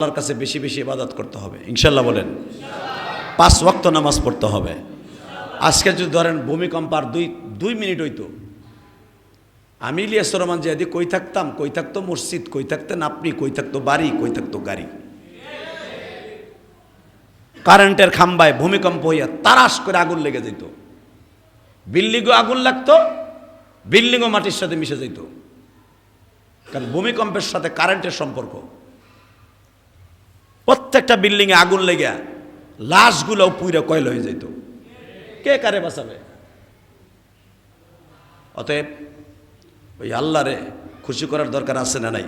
আল্লাহর কাছে বেশি বেশি ইবাদত করতে হবে। ইনশাল্লাহ বলেন। পাঁচ ওয়াক্ত নামাজ পড়তে হবে। আজকে যদি ধরেন ভূমিকম্প আর দুই দুই মিনিট হইতো। আমি ইলিয়াস রহমান জিয়াদি, কই থাকতাম? কই থাকতো মসজিদ? কই থাকতেন আপনি? কই থাকতো বাড়ি? কই থাকতো গাড়ি? কারেন্টের খাম্বায় ভূমিকম্প হইয়া তারাস করে আগুন লেগে যেত বিল্ডিংও আগুন লাগতো, বিল্ডিংও মাটির সাথে মিশে যেত কারণ ভূমিকম্পের সাথে কারেন্টের সম্পর্ক। প্রত্যেকটা বিল্ডিংয়ে আগুন লেগে লাশগুলোও পুইরা কয়ল হয়ে যেত কে কারে বাঁচাবে? অতএব ওই আল্লাহরে খুশি করার দরকার আছে না নাই?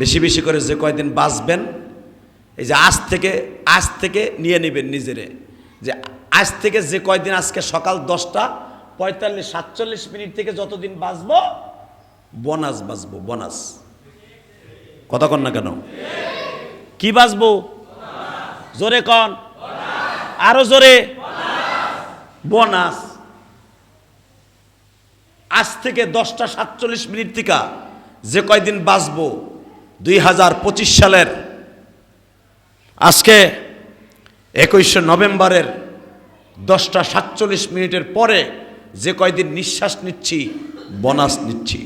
বেশি বেশি করে যে কয়দিন বাঁচবেন, এই যে আজ থেকে আজ থেকে নিয়ে নেবেন নিজেরে। যে আজ থেকে যে কয়দিন আজকে সকাল দশটা, পঁয়তাল্লিশ, সাতচল্লিশ মিনিট থেকে যতদিন বাঁচবো, বোনাস বাঁচবো, বোনাস। কথা কন না কেন? কি বাঁচবো জোরে কন। আরও জোরে। বোনাস। আজ থেকে দশটা সাতচল্লিশ মিনিট থেকে যে কয়দিন বাঁচবো দুই হাজার পঁচিশ সালের। আজকে একুশে নভেম্বরের দশটা সাতচল্লিশ মিনিটের পরে যে কয়দিন নিঃশ্বাস নিচ্ছি, বোনাস নিচ্ছি।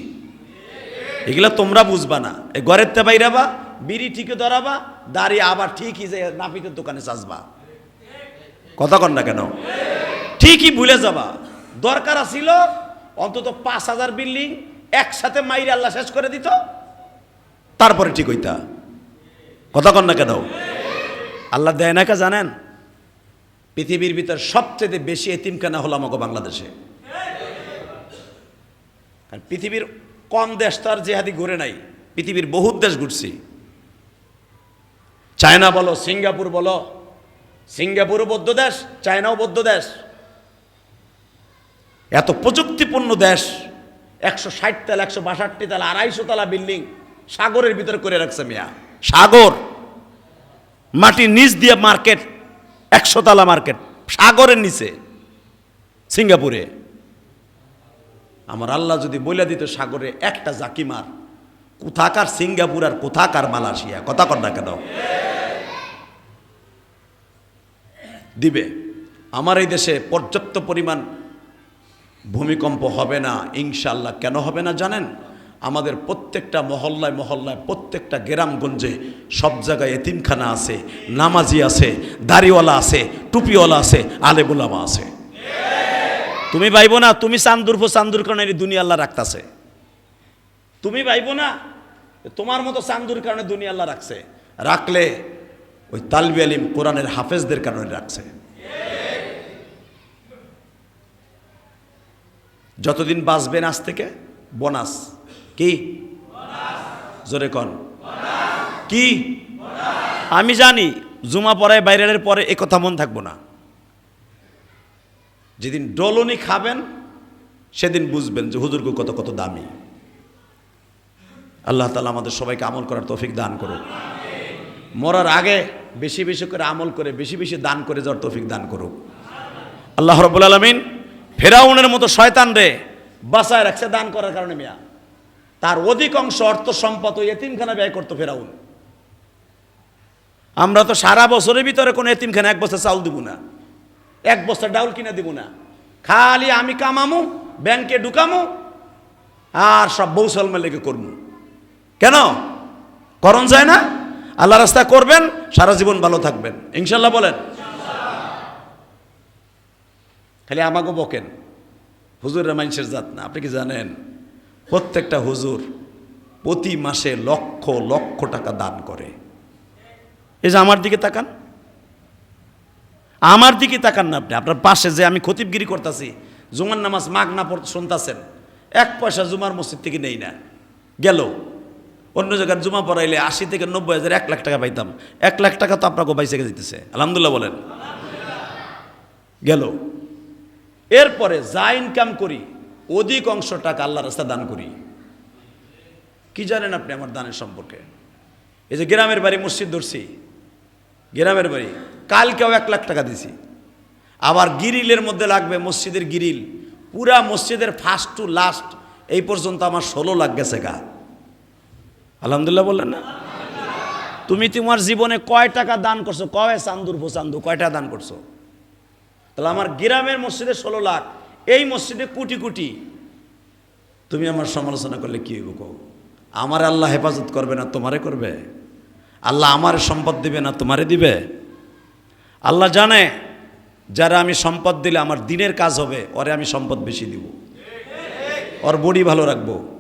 এগুলা তোমরা বুঝবা না। এই ঘরের তে বাইরাবা বিড়ি ঠিকই ধরাবা দাঁড়িয়ে আবার ঠিকই যে নাপিতের দোকানে চাষবা কথা কন না কেন? ঠিকই ভুলে যাবা। দরকার আছিল অন্তত পাঁচ হাজার বিল্ডিং একসাথে মাইরে আল্লাহ শেষ করে দিত, তারপরে ঠিক হইতা। কথা কন না কেন? আল্লাহ দেয় না কে জানেন? পৃথিবীর ভিতর সবচেয়ে বেশি এতিমখানা হলো আমাকে বাংলাদেশে। পৃথিবীর কম দেশ তো আর জেহাদি ঘুরে নাই, পৃথিবীর বহুত দেশ ঘুরছি। চায়না বলো, সিঙ্গাপুর বলো। সিঙ্গাপুরও বৌদ্ধ দেশ, চায়নাও বৌদ্ধ দেশ। এত প্রযুক্তিপূর্ণ দেশ, একশো ষাট তালা, একশো বাষট্টি তালা, আড়াইশো তালা বিল্ডিং, সাগরের ভিতরে করে রাখছে মিয়া। সাগর, মাটির নিচ দিয়ে মার্কেট, একশো তালা মার্কেট, সাগরের নিচে, সিঙ্গাপুরে। আমার আল্লাহ যদি বলে দিত সাগরে একটা জাকিমার, কোথাকার সিঙ্গাপুর আর কোথাকার মালয়েশিয়া, কথা কর না কেন? দিবে। আমার এই দেশে পর্যাপ্ত পরিমাণ ভূমিকম্প হবে না ইনশাল্লাহ কেন হবে না জানেন? আমাদের প্রত্যেকটা মহল্লায় মহল্লায় প্রত্যেকটা গ্রামগঞ্জে সব জায়গায় এতিমখানা আছে, নামাজি আছে, দাড়িওয়ালা আছে, টুপিওয়ালা আছে আলেবুলামা আছে। তুমি ভাইব না, তুমি চান্দুর ফো চান্দুর কারণে দুনিয়া রাখতাছে। তুমি ভাইব না, তোমার মতো চান্দুর কারণে দুনিয়া আল্লাহ রাখছে। রাখলে ওই তালবি আলিম কোরআনের হাফেজদের কারণে রাখছে যতদিন বাঁচবেন আজ থেকে? বোনাস। কি? জোরে কন। কি? আমি জানি, জুমা পড়ায় বাইরের পরে এ কথা মন থাকব না। যেদিন ডলনি খাবেন, সেদিন বুঝবেন যে হুজুরগু কত কত দামি। আল্লাহ তালা আমাদের সবাইকে আমল করার তৌফিক দান করুক। মরার আগে বেশি বেশি করে আমল করে, বেশি বেশি দান করে যাওয়ার তৌফিক দান করুক। আল্লাহ রব্বুল আলমিন ফেরাউনের মতো শয়তান রে বাসায় রাখছে দান করার কারণে মিয়া। তার অধিকাংশ অর্থ সম্পদ ওই এতিমখানা ব্যয় করতো ফেরাউন। আমরা তো সারা বছরের ভিতরে কোনো এতিমখানা এক বছর চাউল দিব না। এক বছর ডাউল কিনে দিব না। খালি আমি কামামু, ব্যাংকে ঢুকামু, আর সব বৌসলমে লেগে করব কেন? করণ যায় না? আল্লাহ রাস্তা করবেন, সারা জীবন ভালো থাকবেন। ইনশাল্লাহ বলেন। খালি আমাকে বকেন। হুজুরের মানুষের জাত না, আপনি কি জানেন? প্রত্যেকটা হুজুর প্রতি মাসে লক্ষ লক্ষ টাকা দান করে। এই যে আমার দিকে তাকান। আমার দিকে তাকান না আপনি। আপনার পাশে যে আমি খতিবগিরি করতেছি, জুমার নামাজ মাগ না শুনতেছেন, এক পয়সা জুমার মসজিদ থেকে নেই না। গেল। অন্য জায়গায় জুমা পড়াইলে আশি থেকে নব্বই হাজার, এক লাখ টাকা পাইতাম। এক লাখ টাকা তো আপনাকে বাইসে দিতেছে। আলহামদুলিল্লাহ বলেন। গেল। এরপরে যা ইনকাম করি, অধিক অংশ টাকা আল্লাহ রাস্তা দান করি। কি জানেন আপনি আমার দানের সম্পর্কে? এই যে গ্রামের বাড়ি, মসজিদ ধরছি। গ্রামের বাড়ি, কালকেও এক লাখ টাকা দিছি। আবার গিরিলের মধ্যে লাগবে মসজিদের গিরিল। পুরা মসজিদের ফার্স্ট টু লাস্ট এই পর্যন্ত আমার ষোলো লাখ গেছে গা। আলহামদুলিল্লাহ বললেন না। তুমি তোমার জীবনে কয় টাকা দান করছ? কয় চান্দুর চান্দু? কয়টা দান করছ? তাহলে আমার গ্রামের মসজিদে ষোলো লাখ, এই মসজিদে কোটি কোটি। তুমি আমার সমালোচনা করলে কি হইব কও? আমার আল্লাহ হেফাজত করবে না, তোমারে করবে? আল্লাহ আমার সম্পদ দিবে না, তোমারে দিবে? আল্লাহ জানে, যারা আমি সম্পদ দিলে আমার দিনের কাজ হবে, ওরে আমি সম্পদ বেশি দিব। ওর বডি ভালো রাখব।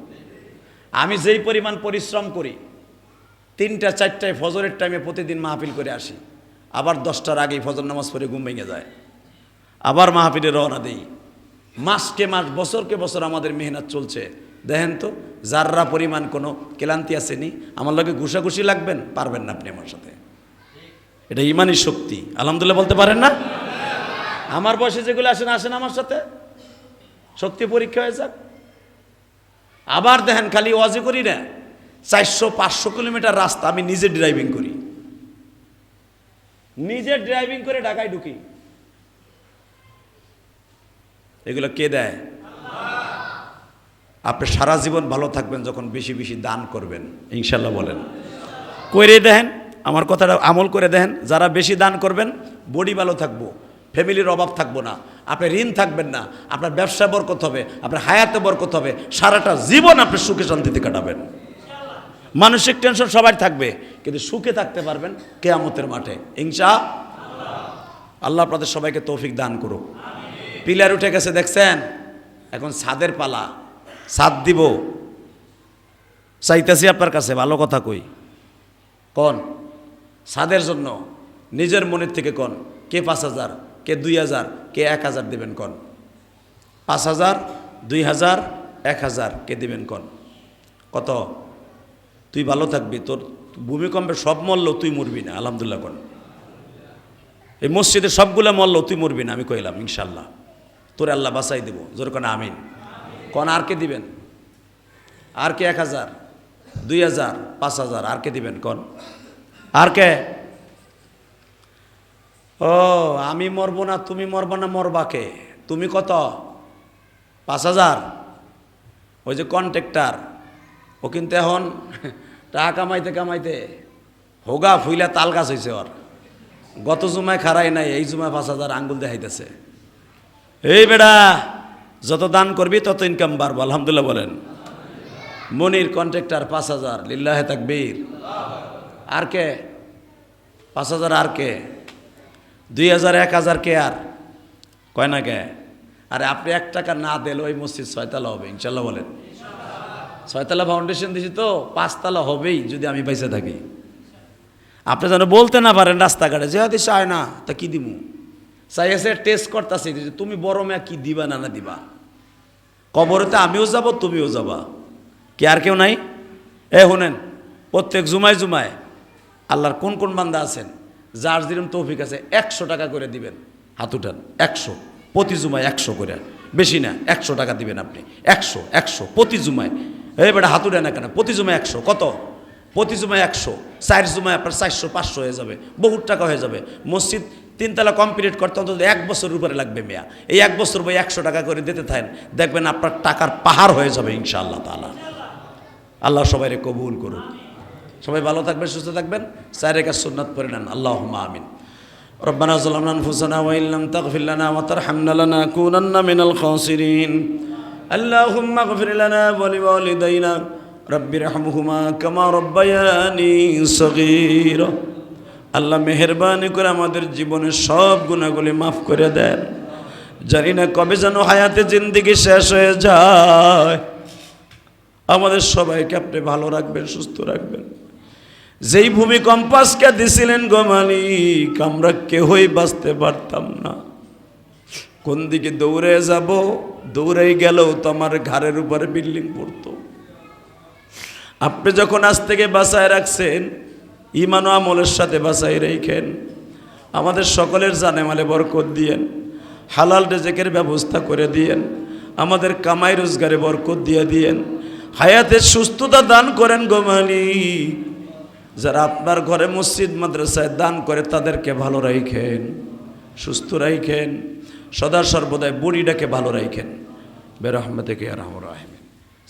আমি যেই পরিমাণ পরিশ্রম করি, তিনটা, চারটায় ফজরের টাইমে প্রতিদিন মাহফিল করে আসি। আবার দশটার আগেই ফজর নামাজ পড়ে ঘুম ভেঙে যায়। আবার মাহফিলে রওনা দিই। মাসকে মাস, বছরকে বছর আমাদের মেহনত চলছে। দেখেন তো, যাররা পরিমাণ কোনো ক্লান্তি আসেনি, আমার লগে ঘুষাঘুষি লাগবেন, পারবেন না আপনি আমার সাথে। এটা ইমানই শক্তি। আলহামদুলিল্লাহ বলতে পারেন না? আমার বয়সে যেগুলো আসেন আসেন আমার সাথে? শক্তি পরীক্ষা হয়ে যাক। আবার দেখেন খালি ওয়াজে করি না, চারশো, পাঁচশো কিলোমিটার রাস্তা আমি নিজে ড্রাইভিং করি। নিজে ড্রাইভিং করে ঢাকায় ঢুকি। এগুলো কে দেয়? আপনি সারা জীবন ভালো থাকবেন যখন বেশি বেশি দান করবেন, ইনশাল্লাহ বলেন। করে দেখেন, আমার কথাটা আমল করে দেখেন, যারা বেশি দান করবেন, বডি ভালো থাকব। ফ্যামিলির অভাব থাকব না আপনি ঋণ থাকবেন না, আপনার ব্যবসা বরকত হবে, আপনার হায়াতে বরকত হবে, সারাটা জীবন আপনি সুখে শান্তিতে কাটাবেন। মানসিক টেনশন সবাই থাকবে, কিন্তু সুখে থাকতে পারবেন কেয়ামতের মাঠে। ইংসা আল্লাহ আপনাদের সবাইকে তৌফিক দান করুক। পিলার উঠে গেছে, দেখছেন? এখন ছাদের পালা, ছাদ দিব। চাইতেছি আপনার কাছে, ভালো কথা কই। কন? ছাদের জন্য, নিজের মনের থেকে কন? কে পাঁচ হাজার? কে দুই হাজার, কে এক হাজার দেবেন কন। পাঁচ হাজার, দুই হাজার, এক হাজার কে দেবেন কন। কত? তুই ভালো থাকবি, তোর ভূমিকম্পে সব মরল তুই মরবি না, আলহামদুলিল্লাহ কন। এই মসজিদে সবগুলো মরল তুই মরবি না, আমি কইলাম ইনশাল্লাহ তোর আল্লাহ বাসাই দেবো, জোর কোন, আমিন। কন, আর কে দিবেন? আর কে এক হাজার, দুই হাজার, পাঁচ হাজার, আর কে দিবেন কন? আর কে? ও, আমি মরবো না, তুমি মরবো না মরবাকে তুমি কত? পাঁচ হাজার? ওই যে কন্ট্রাক্টার, ও কিন্তু এখন টাকা কামাইতে কামাইতে হোগা ফুইলা তাল গাছ হয়েছে ওর। গত জুমায় খারাই নাই, এই জুমায় পাঁচ হাজার আঙ্গুল দেখাইতেছে। এই বেড়া, যত দান করবি তত ইনকাম বাড়বো, আলহামদুলিল্লাহ বলেন। মনির কন্ট্রাক্টর, পাঁচ হাজার, লিল্লাহে তাকবীর। আর কে? পাঁচ হাজার আর কে? দুই হাজার এক হাজার কে আর? কয় না কে? আরে আপনি এক টাকা না দিলে ওই মসজিদ ছয়তলা হবে, ইনশাল্লাহ বলেন। ছয়তলা ফাউন্ডেশন দিছি তো, পাঁচতলা হবেই যদি আমি পয়সা থাকি। আপনি যেন বলতে না পারেন রাস্তাঘাটে, যে চায় না, তা কি দিমু? চাই আছে টেস্ট করতেছি, যে তুমি বড় মেয়া, কি দিবা না না দিবা? কবরেতে আমিও যাব, তুমিও যাবা। কে আর কেউ নাই? এ, শুনেন, প্রত্যেক জুমায় জুমায় আল্লাহর কোন কোন বান্দা আছেন? যার যেরকম তৌফিক আছে, একশো টাকা করে দিবেন। হাত উঠান, একশো। প্রতি জুমায় একশো করে। বেশি না, একশো টাকা দিবেন আপনি। একশো একশো, প্রতি জুমায়। এই বেটা হাত উঠে না কেন? প্রতি জুমায় একশো। কত? প্রতি জুমায় একশো। চার জুমায় আপনার চারশো, পাঁচশো হয়ে যাবে। বহুত টাকা হয়ে যাবে। মসজিদ তিনতলা কমপ্লিট করতে অন্তত এক বছরের উপরে লাগবে মেয়া। এই এক বছর বই একশো টাকা করে দিতে থাকেন, দেখবেন আপনার টাকার পাহাড় হয়ে যাবে ইনশাআল্লাহ তালা আল্লাহ সবাইরে কবুল করুন সবাই ভালো থাকবেন সুস্থ থাকবেন চার রেখা সুন্নাত পরে নেন আল্লাহ আমিন ربنا ظلمنا انفسنا وان لم تغفر لنا وترحمنا لنكونن من الخاسرين اللهم اغفر لنا ولوالدينا رب ارحمهما كما ربياني صغيرا আল্লাহ মেহরবানি করে আমাদের জীবনের সব গুণাগুলি মাফ করে দেন জানি না কবে যেন হায়াতে জিন্দিগি শেষ হয়ে যায় আমাদের সবাইকে আপনি ভালো রাখবেন সুস্থ রাখবেন যেই ভূমিকম্প আজকে দিছিলেন গো মালিক, আমরা কেহই বাঁচতে পারতাম না। কোন দিকে দৌড়ে যাব? দৌড়ে গেলেও তো আমার ঘাড়ের উপরে বিল্ডিং পড়তো। আপনি যখন আজ থেকে বাঁচায় রাখছেন ইমান আমলের সাথে বাঁচাই রেখেন। আমাদের সকলের জানে মালে বরকত দিয়েন। হালাল রেজেকের ব্যবস্থা করে দিয়েন। আমাদের কামাই রোজগারে বরকত দিয়ে দিয়েন। হায়াতের সুস্থতা দান করেন গোমালি যারা আপনার ঘরে মসজিদ, মাদ্রাসায় দান করে তাদেরকে ভালো রাখেন সুস্থ রাখেন সদা সর্বদাই বুড়িটাকে ভালো রাখেন বের আহমেদকে আর রহমান। রাহমিন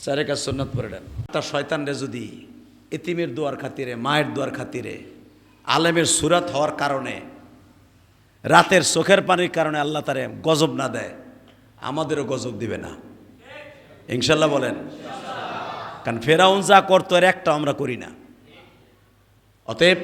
চারে কাজ সন্ন্যত পরে দেন তার শয়তানরে যদি এতিমের দোয়ার খাতিরে, মায়ের দোয়ার খাতিরে, আলেমের সুরাত হওয়ার কারণে, রাতের চোখের পানির কারণে আল্লাহ তারে গজব না দেয়, আমাদেরও গজব দিবে না। ইনশাল্লাহ বলেন, কারণ ফেরাউন যা করতো এর একটা আমরা করি না। অতএব